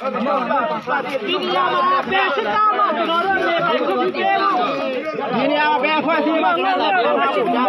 ဒီနေရာမှာဘယ်စစ်သားမှကျွန်တော်တို့နေပါခွင့်ပြုပေးပါဒီနေရာမှာဘယ်အဖွဲ့အစည်းမှကျွန်တော်တို့ပြောချင်တာ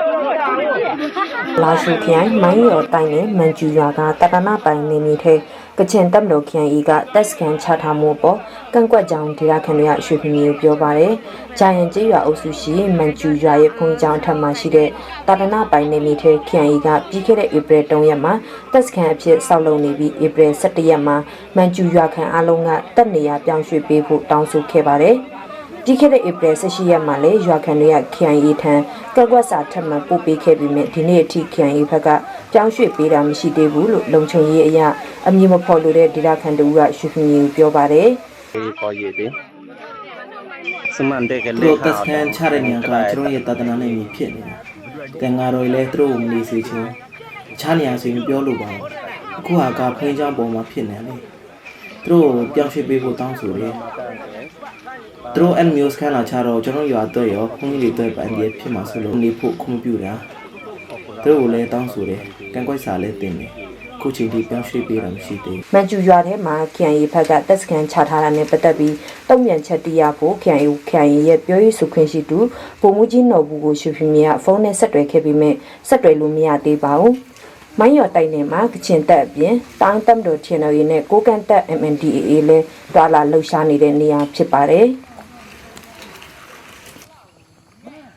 လာရှိခရိုင်မိုင်းရော်တိုင်းနဲ့မန်ကျူရွာကတက္ကနာပိုင်နေမီထဲ ကချင်တပ်မတော်ခရိုင်ဤကတက်စကန်ချထားမှုပေါ်ကန့်ကွက်ကြောင်းဒေသခံတွေကရွှေဖီမီကိုပြောပါတယ်။ဂျာယန်ကျေးရွာအုပ်စုရှိမန်ကျူရွာရဲ့ဖုန်ကြောင်ထပ်မှာရှိတဲ့တက္ကနာပိုင်နေမီထဲခရိုင်ဤကပြီးခဲ့တဲ့ဧပြီ3ရက်မှာတက်စကန်အဖြစ်ဆောက်လုပ်နေပြီးဧပြီ17ရက်မှာမန်ကျူရွာခံအလုံးကတက်နေရပြောင်းရွှေ့ပေးဖို့တောင်းဆိုခဲ့ပါတယ်။ပြီးခဲ့တဲ့ဧပြီ18ရက်မှာလည်းရွာခံတွေက KIA ထံကက်ကွက်စာထပ်မံပို့ပေးခဲ့ပြီးမြဲဒီနေ့အထိ KIA ဘက်က ပြောင်းရွှေ့ပေးတာမရှိသေးဘူးလို့လုံခြုံရေးအရာအမည်မဖော်လို့တဲ့ဒေတာခန်တူကရွှေဖင်ကြီးကိုပြောပါတယ်ဒီပေါ်ရည်ဒီစမန်တဲ့ကသူလေးတို့တက်စကန်ချတဲ့နေရာကကျွန်တော်ရဲ့တာသနာနဲ့မြဖြစ်နေတာတန်ဃာတော်ကြီးလည်းသူတို့ကိုမနေစေချင်ချားနေရာဆိုရင်ပြောလို့ပါဘူးအခုဟာကဖိန်းချောင်းပေါ်မှာဖြစ်နေလေသူတို့ကိုပြောင်းရွှေ့ပေးဖို့တောင်းဆိုတယ်သူတို့အဲ့လိုမျိုးစကန်လာချတော့ကျွန်တော်ရွာတော့ရောခွန်ကြီးတွေတော့ပန်ဒီဖြစ်မှာဆိုလို့နေဖို့ခွင့်ပြုတာ သူတို့ကိုလည်းတောင်းဆိုတယ်ကံကွက်စာလည်းတင်တယ်ခုချိန်ထိပြောင်းရွှေ့ပေးတာမရှိသေးဘူး။မန်ကျူရွာထဲမှာ KIA ဘက်ကတက်စကန်ချထားတာနဲ့ပတ်သက်ပြီးတုံ့ပြန်ချက်တရားဖို့ KIA KIA ရဲ့ပြောရေးဆိုခွင့်ရှိသူဗိုလ်မှူးကြီးနော်ဘူးကိုရွှေဖင်ကြီးကဖုန်းနဲ့ဆက်သွယ်ခဲ့ပြီးမြဲဆက်သွယ်လို့မရသေးပါဘူး။မိုင်းရော်တိုင်နယ်မှာကချင်တပ်အပြင်တောင်းတမ်တော်ချန်နယ်နဲ့ကိုကန်တက် MNDAA လဲတွာလာလှုပ်ရှားနေတဲ့နေရာဖြစ်ပါတယ်။